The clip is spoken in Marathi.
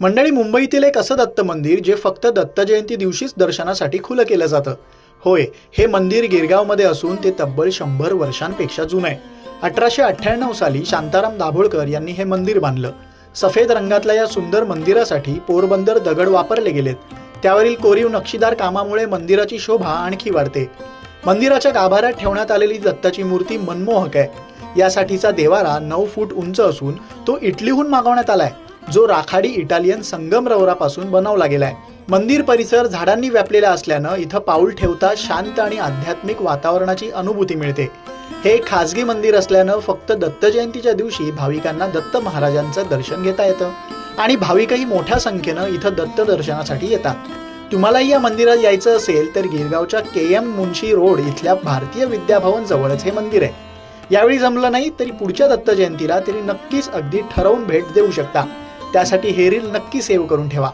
मंडळी मुंबईतील एक असं दत्त मंदिर जे फक्त दत्त जयंती दिवशीच दर्शनासाठी खुलं केलं जातं. होय हे मंदिर गिरगावमध्ये असून ते तब्बल शंभर वर्षांपेक्षा जुनं आहे. अठराशे अठ्ठ्याण्णव साली शांताराम दाभोळकर यांनी हे मंदिर बांधलं. सफेद रंगातल्या या सुंदर मंदिरासाठी पोरबंदर दगड वापरले गेलेत. त्यावरील कोरीव नक्षीदार कामामुळे मंदिराची शोभा आणखी वाढते. मंदिराच्या गाभाऱ्यात ठेवण्यात आलेली दत्ताची मूर्ती मनमोहक आहे. यासाठीचा देवारा नऊ फूट उंच असून तो इटलीहून मागवण्यात आलाय. जो राखाडी इटालियन संगमरवरापासून बनवला गेलाय मंदिर परिसर झाडांनी व्यापलेला असल्यानं इथं पाऊल ठेवता शांत आणि आध्यात्मिक वातावरणाची अनुभूती मिळते. हे खाजगी मंदिर असल्यानं फक्त दत्त जयंतीच्या दिवशी भाविकांना दत्त महाराजांचं दर्शन घेता येतं आणि भाविकही मोठ्या संख्येनं इथं दत्त दर्शनासाठी येतात. तुम्हालाही या मंदिरात यायचं असेल तर गिरगावच्या के एम मुंशी रोड इथल्या भारतीय विद्याभवन जवळच हे मंदिर आहे. यावेळी जमलं नाही तरी पुढच्या दत्त जयंतीला तरी नक्कीच अगदी ठरवून भेट देऊ शकता. त्यासाठी हे रील नक्की सेव्ह करून ठेवा.